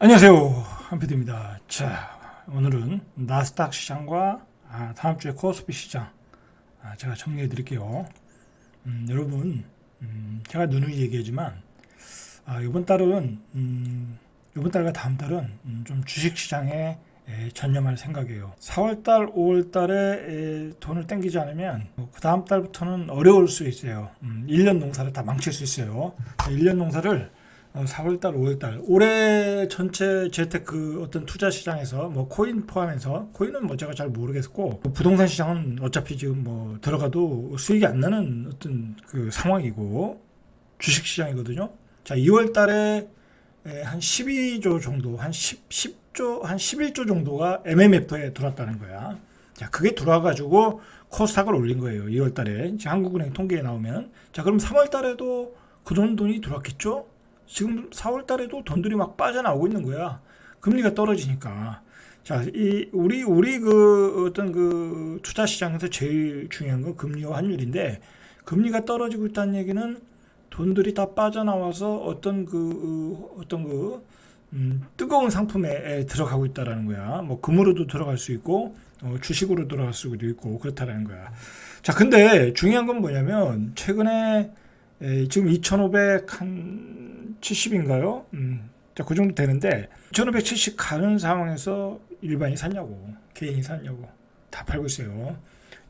안녕하세요. 한피디입니다. 자, 오늘은 나스닥 시장과 아, 다음 주에 코스피 시장 아, 제가 정리해 드릴게요. 음, 여러분, 음, 제가 누누이 얘기하지만 아, 이번 달은 음, 이번 달과 다음 달은 음, 좀 주식 시장에 에, 전념할 생각이에요. 4월 달, 5월 달에 에, 돈을 땡기지 않으면 그 다음 달부터는 어려울 수 있어요. 음, 1년 농사를 다 망칠 수 있어요. 1년 농사를 4월달, 5월달 올해 전체 재테크 그 어떤 투자 시장에서 뭐 코인 포함해서 코인은 뭐 제가 잘 모르겠고 부동산 시장은 어차피 지금 뭐 들어가도 수익이 안 나는 어떤 그 상황이고 주식 시장이거든요. 자, 2월달에 한 12조 정도, 한 10, 10조, 한 11조 정도가 MMF에 들어왔다는 거야. 자, 그게 들어와가지고 코스닥을 올린 거예요. 2월달에 한국은행 통계에 나오면 자, 그럼 3월달에도 그돈 돈이 들어왔겠죠? 지금 4월 달에도 돈들이 막 빠져나오고 있는 거야. 금리가 떨어지니까. 자, 이 우리 우리 그 어떤 그 투자 시장에서 제일 중요한 건 금리와 환율인데 금리가 떨어지고 있다는 얘기는 돈들이 다 빠져나와서 어떤 그 어떤 그 음, 뜨거운 상품에 들어가고 있다라는 거야. 뭐 금으로도 들어갈 수 있고 어, 주식으로 들어갈 수도 있고 그렇다라는 거야. 자, 근데 중요한 건 뭐냐면 최근에 에, 지금 2,500한 70인가요? 음, 자, 그 정도 되는데 1570 가는 상황에서 일반이 샀냐고 개인이 샀냐고 다 팔고 있어요.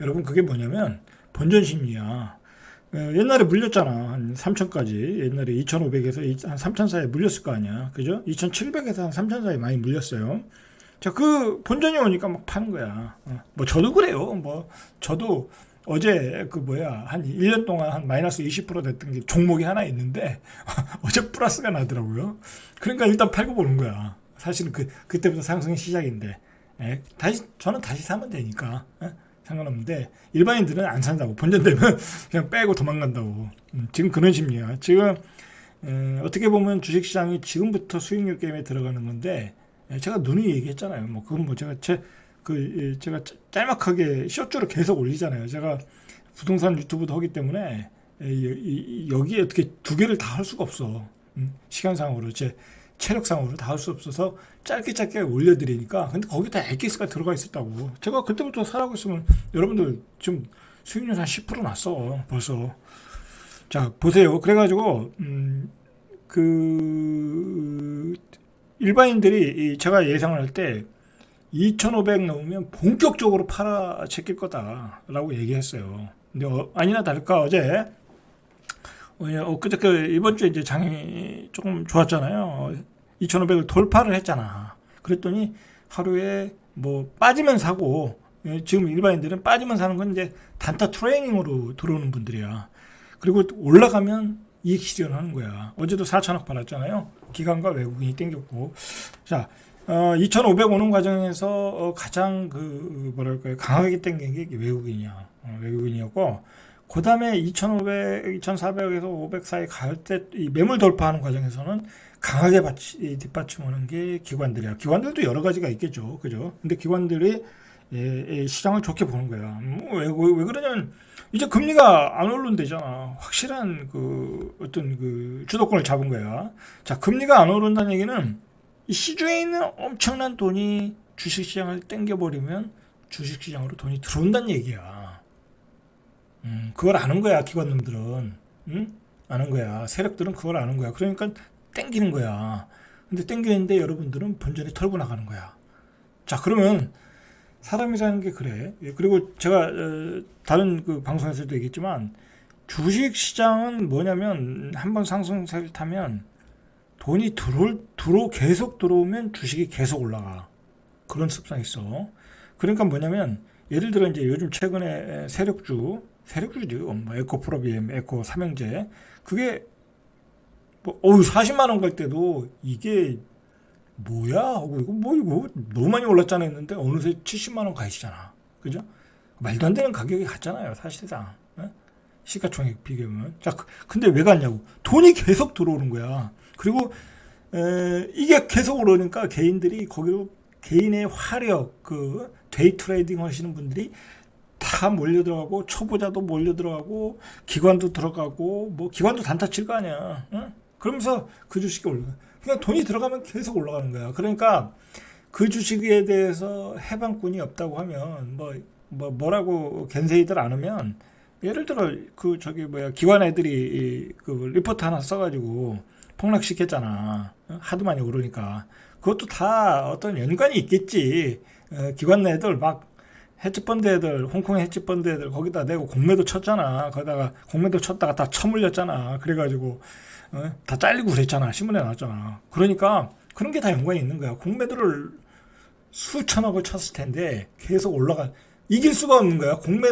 여러분 그게 뭐냐면 본전 심리야. 어, 옛날에 물렸잖아 한 3천까지 옛날에 2,500에서 한 3천 사이에 물렸을 거 아니야 그죠? 2,700에서 한 3천 사이에 많이 물렸어요. 자 그 본전이 오니까 막 파는 거야. 어, 뭐 저도 그래요. 뭐 저도 어제 그 뭐야 한 1년 동안 한 마이너스 20% 됐던 게 종목이 하나 있는데 어제 플러스가 나더라고요. 그러니까 일단 팔고 보는 거야. 사실은 그 그때부터 상승의 시작인데 예, 다시 저는 다시 사면 되니까 예? 상관없는데 일반인들은 안 산다고 본전되면 그냥 빼고 도망간다고 음, 지금 그런 심리야. 지금 에, 어떻게 보면 주식시장이 지금부터 수익률 게임에 들어가는 건데 예, 제가 눈이 얘기했잖아요. 뭐 그건 뭐 제가 제 그 제가 짤막하게 쇼츠를 계속 올리잖아요. 제가 부동산 유튜브도 하기 때문에 여기에 어떻게 두 개를 다 할 수가 없어. 음, 시간상으로 제 체력상으로 다 할 수 없어서 짧게 짧게 올려드리니까 근데 거기 다 엑기스가 들어가 있었다고. 제가 그때부터 살아고 있으면 여러분들 지금 수익률 한 10% 났어 벌써. 자 보세요. 그래가지고 음, 그 일반인들이 제가 예상을 할때 2,500 넘으면 본격적으로 팔아 제낄 거다라고 얘기했어요. 근데 어, 아니나 다를까 어제 엊그저께 이번 주에 이제 장이 조금 좋았잖아요. 2,500을 돌파를 했잖아. 그랬더니 하루에 뭐 빠지면 사고 예, 지금 일반인들은 빠지면 사는 건 이제 단타 트레이닝으로 들어오는 분들이야. 그리고 올라가면 이익 실현하는 거야. 어제도 4천억 팔았잖아요. 기관과 외국인이 땡겼고. 자, 어, 2,500 오는 과정에서 어, 가장 그 뭐랄까요 강하게 땡긴 게 외국인이야 어, 외국인이었고 그 다음에 2,500, 2,400에서 500 사이 갈 때 이 매물 돌파하는 과정에서는 강하게 받치, 뒷받침하는 게 기관들이야. 기관들도 여러 가지가 있겠죠, 그죠? 근데 기관들이 예, 예, 시장을 좋게 보는 거야. 음, 왜, 왜, 왜 그러냐면 이제 금리가 안 오른대잖아. 확실한 그 어떤 그 주도권을 잡은 거야. 자, 금리가 안 오른다는 얘기는 이 시중에 있는 엄청난 돈이 주식시장을 땡겨버리면 주식시장으로 돈이 들어온다는 얘기야. 음, 그걸 아는 거야, 기관놈들은. 응? 아는 거야. 세력들은 그걸 아는 거야. 그러니까 땡기는 거야. 근데 땡기는데 여러분들은 본전이 털고 나가는 거야. 자, 그러면 사람이라는 게 그래. 예, 그리고 제가 어, 다른 그 방송에서도 얘기했지만 주식 시장은 뭐냐면 한 번 상승세를 타면 돈이 들어올, 들어, 계속 들어오면 주식이 계속 올라가. 그런 습성이 있어. 그러니까 뭐냐면, 예를 들어 이제 요즘 최근에 세력주, 세력주죠. 뭐 에코 프로비엠, 에코 삼형제. 그게, 뭐, 어우, 40만원 갈 때도 이게 뭐야? 하고, 이거 뭐, 이거 너무 많이 올랐잖아 했는데, 어느새 70만원 가시잖아. 그죠? 말도 안 되는 가격이 갔잖아요, 사실상. 시가총액 비교하면. 자, 그, 근데 왜 갔냐고. 돈이 계속 들어오는 거야. 그리고 에, 이게 계속 오르니까 개인들이 거기로 개인의 화력 그 데이 트레이딩 하시는 분들이 다 몰려 들어가고 초보자도 몰려 들어가고 기관도 들어가고 뭐 기관도 단타 칠 거 아니야. 응? 그러면서 그 주식이 올라. 그냥 돈이 들어가면 계속 올라가는 거야. 그러니까 그 주식에 대해서 해방꾼이 없다고 하면 뭐, 뭐 뭐라고 겐세이들 안 하면 예를 들어 그 저기 뭐야 기관 애들이 이그 리포트 하나 써가지고 폭락시켰잖아. 어? 하도 많이 오르니까 그것도 다 어떤 연관이 있겠지. 어, 기관 애들 막 헤지펀드 애들, 홍콩 헤지펀드 애들 거기다 내고 공매도 쳤잖아. 거기다가 공매도 쳤다가 다 처물렸잖아. 그래가지고 어? 다 잘리고 그랬잖아. 신문에 나왔잖아. 그러니까 그런 게 다 연관이 있는 거야. 공매도를 수천억을 쳤을 텐데 계속 올라가 이길 수가 없는 거야. 공매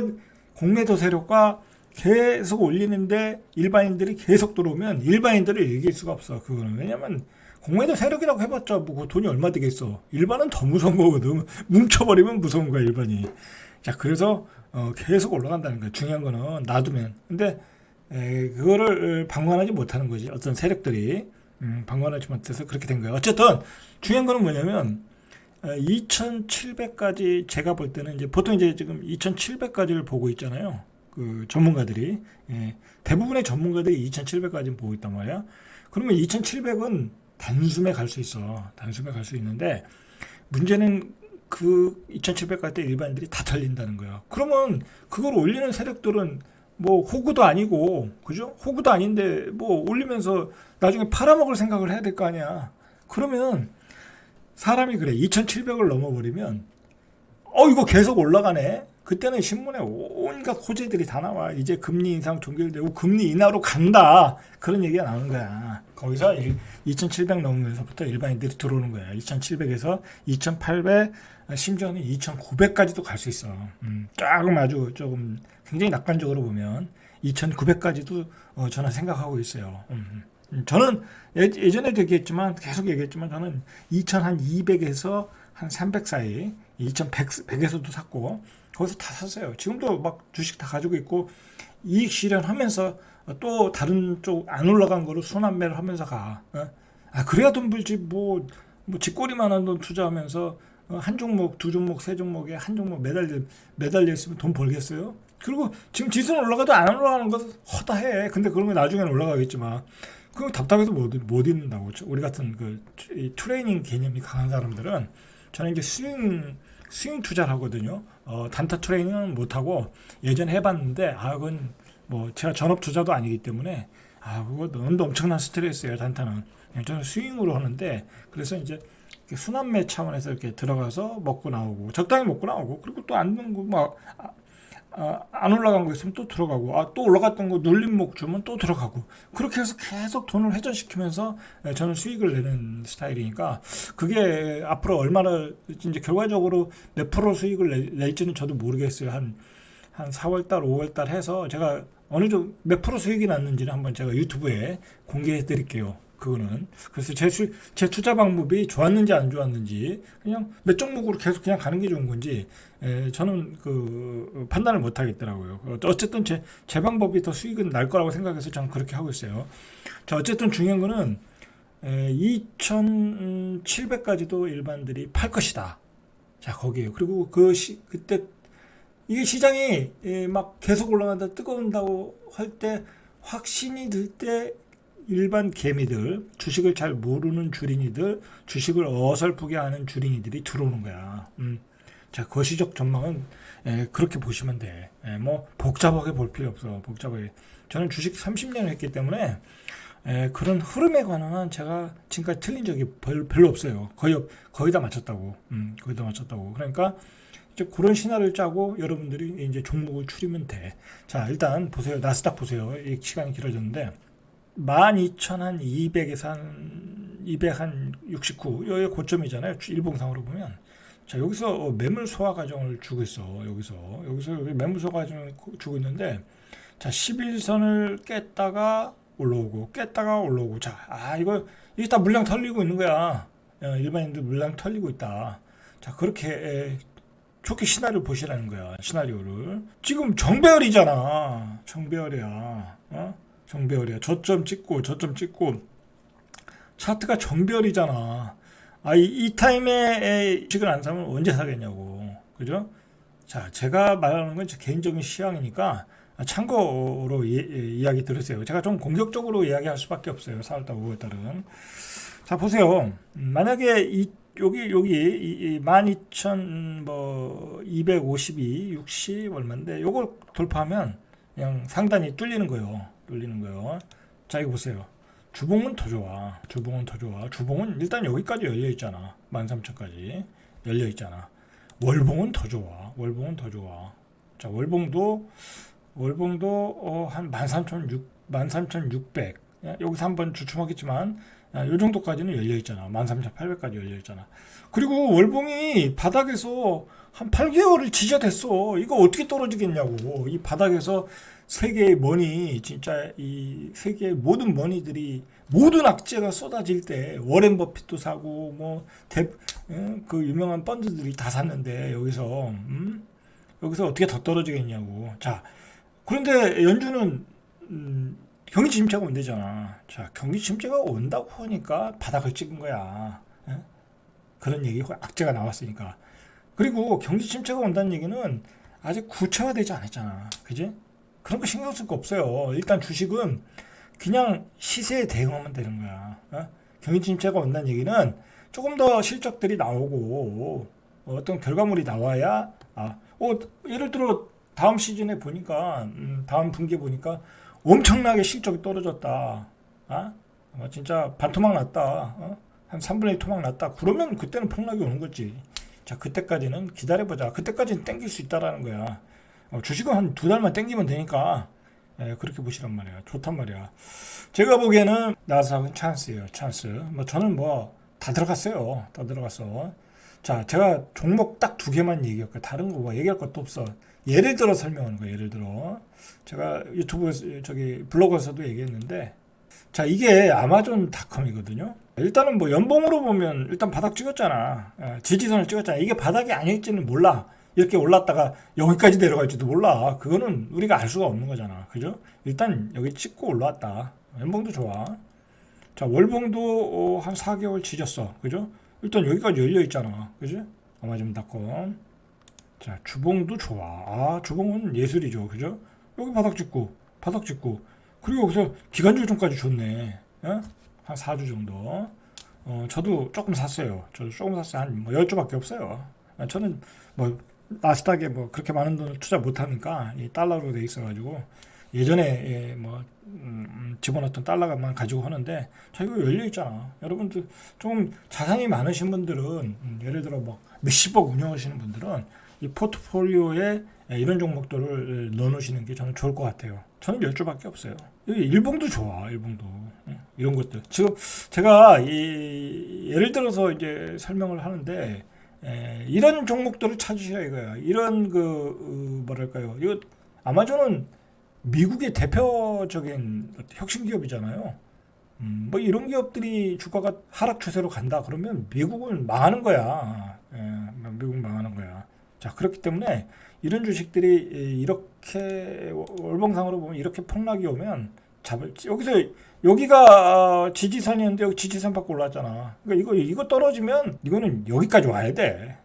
공매도 세력과 계속 올리는데 일반인들이 계속 들어오면 일반인들을 이길 수가 없어. 그거는 왜냐면 공매도 세력이라고 해봤자 뭐그 돈이 얼마 되겠어. 일반은 더 무서운 거거든. 뭉쳐버리면 무서운 거야 일반이. 자 그래서 어, 계속 올라간다는 거야. 중요한 거는 놔두면. 근데 에, 그거를 방관하지 못하는 거지. 어떤 세력들이 음, 방관하지 못해서 그렇게 된 거야. 어쨌든 중요한 거는 뭐냐면 2,700까지 제가 볼 때는 이제 보통 이제 지금 2,700까지를 보고 있잖아요. 그 전문가들이 예, 대부분의 전문가들이 2,700까지 보고 있단 말이야. 그러면 2,700은 단숨에 갈 수 있어. 단숨에 갈 수 있는데 문제는 그 2,700 갈 때 일반인들이 다 털린다는 거야. 그러면 그걸 올리는 세력들은 뭐 호구도 아니고 그죠? 호구도 아닌데 뭐 올리면서 나중에 팔아먹을 생각을 해야 될 거 아니야. 그러면 사람이 그래 2,700을 넘어버리면 어 이거 계속 올라가네. 그때는 신문에 온갖 호재들이 다 나와. 이제 금리 인상 종결되고 금리 인하로 간다. 그런 얘기가 나오는 거야. 거기서 2,700 넘으면서부터 일반인들이 들어오는 거야. 2,700에서 2,800 심지어는 2,900까지도 갈 수 있어. 음, 조금 아주 조금 굉장히 낙관적으로 보면 2,900까지도 어, 저는 생각하고 있어요. 음. 음, 저는 예, 예전에도 얘기했지만 계속 얘기했지만 저는 2,200에서 한 300 사이 2,100에서도 샀고 거기서 다 샀어요. 지금도 막 주식 다 가지고 있고 이익 실현하면서 또 다른 쪽 안 올라간 거를 순환매를 하면서 가. 어? 아 그래야 돈 벌지 뭐, 뭐 쥐꼬리만 한 돈 투자하면서 어, 한 종목, 두 종목, 세 종목에 한 종목 매달려 매달려 있으면 돈 벌겠어요? 그리고 지금 지수는 올라가도 안 올라가는 것은 허다해. 근데 게 나중에는 올라가겠지만 그거 답답해서 못, 못 잊는다고. 우리 같은 그 트레이닝 개념이 강한 사람들은 저는 이제 스윙 스윙 투자를 하거든요. 어, 단타 트레이닝은 못하고 예전에 해봤는데 아 그건 뭐 제가 전업 투자도 아니기 때문에 아 그거 너무 엄청난 스트레스예요 단타는. 저는 스윙으로 하는데 그래서 이제 순환매 차원에서 이렇게 들어가서 먹고 나오고 적당히 먹고 나오고 그리고 또안 넣고 막 아, 아, 안 올라간 거 있으면 또 들어가고 아, 또 올라갔던 거 눌린 목 주면 또 들어가고. 그렇게 해서 계속 돈을 회전시키면서 예, 저는 수익을 내는 스타일이니까 그게 앞으로 얼마나 이제 결과적으로 몇 프로 수익을 낼지는 저도 모르겠어요. 한한 4월달 5월달 해서 제가 어느 정도 몇 프로 수익이 났는지는 한번 제가 유튜브에 공개해 드릴게요 그거는 그래서 제, 수, 제 투자 방법이 좋았는지 안 좋았는지 그냥 몇 종목으로 계속 그냥 가는 게 좋은 건지 에, 저는 그 판단을 못 하겠더라고요. 어쨌든 제, 제 방법이 더 수익은 날 거라고 생각해서 저는 그렇게 하고 있어요. 자 어쨌든 중요한 거는 2,700까지도 일반들이 팔 것이다. 자 거기에요. 그리고 그 시, 그때 이게 시장이 막 계속 올라간다 뜨거운다고 할 때 확신이 들 때 일반 개미들, 주식을 잘 모르는 주린이들, 주식을 어설프게 하는 주린이들이 들어오는 거야. 음. 자, 거시적 전망은 에, 그렇게 보시면 돼. 에, 뭐 복잡하게 볼 필요 없어. 복잡하게. 저는 주식 30년을 했기 때문에 에, 그런 흐름에 관한 제가 지금까지 틀린 적이 별, 별로 없어요. 거의 거의 다 맞췄다고. 음, 거의 다 맞췄다고. 그러니까 이제 그런 신화를 짜고 여러분들이 이제 종목을 추리면 돼. 자, 일단 보세요. 나스닥 보세요. 이 시간이 길어졌는데 12,200에서 한 269, 여기 고점이잖아요. 일봉상으로 보면. 자, 여기서 매물 소화 과정을 주고 있어. 여기서. 여기서 매물 소화 과정을 주고 있는데, 자, 11선을 깼다가 올라오고, 깼다가 올라오고. 자, 아, 이거, 이게 다 물량 털리고 있는 거야. 어, 일반인들 물량 털리고 있다. 자, 그렇게 에, 좋게 시나리오 보시라는 거야. 시나리오를. 지금 정배열이잖아. 정배열이야. 어? 정배열이야. 저점 찍고 저점 찍고 차트가 정배열이잖아. 아, 이, 이 타임에 주식을 안 사면 언제 사겠냐고. 그죠? 자, 제가 말하는 건 제 개인적인 시향이니까 참고로 이, 이- 이야기 들으세요. 제가 좀 공격적으로 이야기할 수밖에 없어요. 4월달, 5월달은. 자 보세요. 음, 만약에 이 여기 여기 이, 이12,000뭐 252, 60 얼마인데 요걸 돌파하면 그냥 상단이 뚫리는 거예요. 뚫리는 거예요. 자 이거 보세요. 주봉은 더 좋아. 주봉은 더 좋아. 주봉은 일단 여기까지 열려 있잖아. 13,000까지 열려 있잖아. 월봉은 더 좋아. 월봉은 더 좋아. 자 월봉도 월봉도 어, 한 13,600 13,600 예, 여기서 한번 주춤하겠지만 아, 요 정도까지는 열려 있잖아. 13,800까지 열려 있잖아. 그리고 월봉이 바닥에서 한 8개월을 지저댔어. 이거 어떻게 떨어지겠냐고. 이 바닥에서 세계의 머니, 진짜 이 세계의 모든 머니들이 모든 악재가 쏟아질 때 워렌 버핏도 사고 뭐 대, 예, 그 유명한 펀드들이 다 샀는데 여기서 음? 여기서 어떻게 더 떨어지겠냐고. 자, 그런데 연준은 음, 경기 침체가 온대잖아. 자, 경기 침체가 온다고 하니까 바닥을 찍은 거야. 예? 그런 얘기, 악재가 나왔으니까. 그리고 경기 침체가 온다는 얘기는 아직 구체화되지 않았잖아. 그지? 그런 거 신경 쓸 거 없어요. 일단 주식은 그냥 시세에 대응하면 되는 거야. 어? 경기 침체가 온다는 얘기는 조금 더 실적들이 나오고 어떤 결과물이 나와야 아, 어, 예를 들어 다음 시즌에 보니까 음, 다음 분기에 보니까 엄청나게 실적이 떨어졌다. 아? 어, 진짜 반토막 났다. 어? 한 3분의 1 토막 났다. 그러면 그때는 폭락이 오는 거지. 자, 그때까지는 기다려보자. 그때까지는 땡길 수 있다라는 거야. 어, 주식은 한 두 달만 땡기면 되니까 예, 그렇게 보시란 말이야. 좋단 말이야. 제가 보기에는 나스닥은 찬스예요. 찬스. 뭐 저는 뭐 다 들어갔어요. 다 들어갔어. 자, 제가 종목 딱 두 개만 얘기할게요. 다른 거 뭐 얘기할 것도 없어. 예를 들어 설명하는 거예요. 예를 들어. 제가 유튜브에서 저기 블로그에서도 얘기했는데 자, 이게 아마존 닷컴이거든요. 일단은 뭐 연봉으로 보면 일단 바닥 찍었잖아. 예, 지지선을 찍었잖아. 이게 바닥이 아닐지는 몰라. 이렇게 올랐다가 여기까지 내려갈지도 몰라. 그거는 우리가 알 수가 없는 거잖아. 그죠? 일단 여기 찍고 올라왔다. 연봉도 좋아. 자, 월봉도 어, 한 4개월 지졌어. 그죠? 일단 여기까지 열려 있잖아. 그죠? 아마존닷컴. 자, 주봉도 좋아. 아, 주봉은 예술이죠. 그죠? 여기 바닥 찍고, 바닥 찍고. 그리고 여기서 기간 조정까지 줬네. 예? 한 4주 정도. 어, 저도 조금 샀어요. 저도 조금 샀어요. 한 뭐 10주밖에 없어요. 아, 저는 뭐 나스닥에 뭐 그렇게 많은 돈을 투자 못 하니까 이 달러로 돼 있어 가지고 예전에 예, 뭐 음, 음, 집어넣었던 달러만 가지고 하는데 자 이거 열려 있잖아. 여러분들 조금 자산이 많으신 분들은 음, 예를 들어 뭐 몇십억 운영하시는 분들은 이 포트폴리오에 예, 이런 종목들을 넣어 놓으시는 게 저는 좋을 것 같아요. 저는 열 주밖에 없어요. 일봉도 좋아, 일봉도. 예, 이런 것들. 지금 제가 이 예를 들어서 이제 설명을 하는데 에, 이런 종목들을 찾으셔야 이거야. 이런 그 어, 뭐랄까요? 이거 아마존은 미국의 대표적인 혁신 기업이잖아요. 음, 뭐 이런 기업들이 주가가 하락 추세로 간다 그러면 미국은 망하는 거야. 예, 미국은 망하는 거야. 자 그렇기 때문에 이런 주식들이 이- 이렇게 월봉상으로 보면 이렇게 폭락이 오면 잡을 여기서 여기가 어, 지지선이었는데 여기 지지선 밖으로 올랐잖아. 그러니까 이거 이거 떨어지면 이거는 여기까지 와야 돼.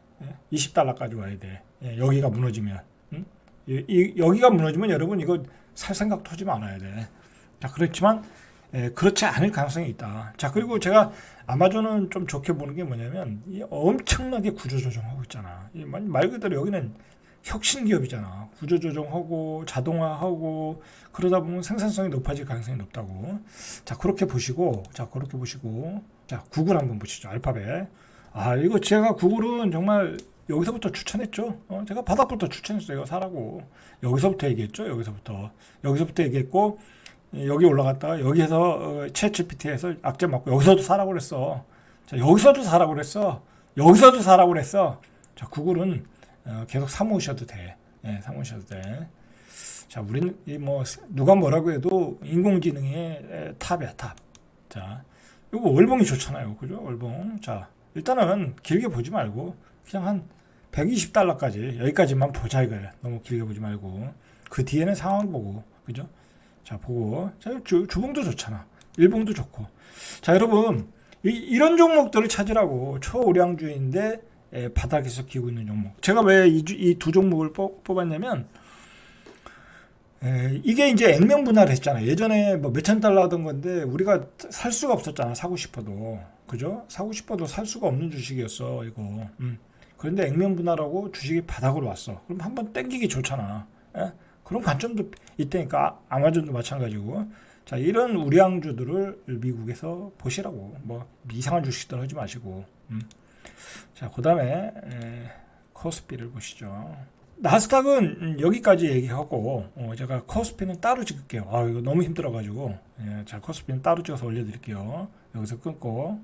20달러까지 와야 돼. 예, 여기가 무너지면. 응? 이, 이- 여기가 무너지면 여러분 이거 살 생각도 하지 말아야 돼. 자 그렇지만 예, 그렇지 않을 가능성이 있다. 자 그리고 제가 아마존은 좀 좋게 보는 게 뭐냐면 이 엄청나게 구조 조정하고 있잖아. 이 말- 말 그대로 여기는 혁신 기업이잖아. 구조조정하고 자동화하고 그러다 보면 생산성이 높아질 가능성이 높다고. 자 그렇게 보시고 자 그렇게 보시고 자 구글 한번 보시죠. 알파벳. 아 이거 제가 구글은 정말 여기서부터 추천했죠. 어, 제가 바닥부터 추천했어요. 이거 사라고. 여기서부터 얘기했죠. 여기서부터 여기서부터 얘기했고 예, 여기 올라갔다가 여기에서 어, 챗 GPT에서 악재 맞고 여기서도 사라고 그랬어. 자 여기서도 사라고 그랬어. 여기서도 사라고 그랬어. 자 구글은 어, 계속 사모으셔도 돼. 예, 사모으셔도 돼. 자, 우리는 이뭐 누가 뭐라고 해도 인공지능의 에, 탑이야, 탑. 자, 이거 월봉이 좋잖아요. 그죠? 월봉. 자, 일단은 길게 보지 말고 그냥 한 120달러까지 여기까지만 보자 이거야. 너무 길게 보지 말고 그 뒤에는 상황 보고 그죠? 자, 보고 자, 주, 주봉도 좋잖아. 일봉도 좋고. 자, 여러분 이, 이런 종목들을 찾으라고 초우량주인데 에, 바닥에서 기고 있는 종목. 제가 왜 이 두 종목을 뽑, 뽑았냐면 에, 이게 이제 액면 분할을 했잖아요. 예전에 뭐 몇천 달러 하던 건데 우리가 살 수가 없었잖아. 사고 싶어도. 그죠? 사고 싶어도 살 수가 없는 주식이었어. 이거. 음. 그런데 액면 분할하고 주식이 바닥으로 왔어. 그럼 한번 땡기기 좋잖아. 예? 그런 관점도 있다니까. 아- 아마존도 마찬가지고. 자, 이런 우량주들을 미국에서 보시라고. 뭐 이상한 주식들 하지 마시고. 음. 자, 그 다음에 에, 코스피를 보시죠. 나스닥은 음, 여기까지 얘기하고 어, 제가 코스피는 따로 찍을게요. 아 이거 너무 힘들어가지고 예, 자 코스피는 따로 찍어서 올려드릴게요. 여기서 끊고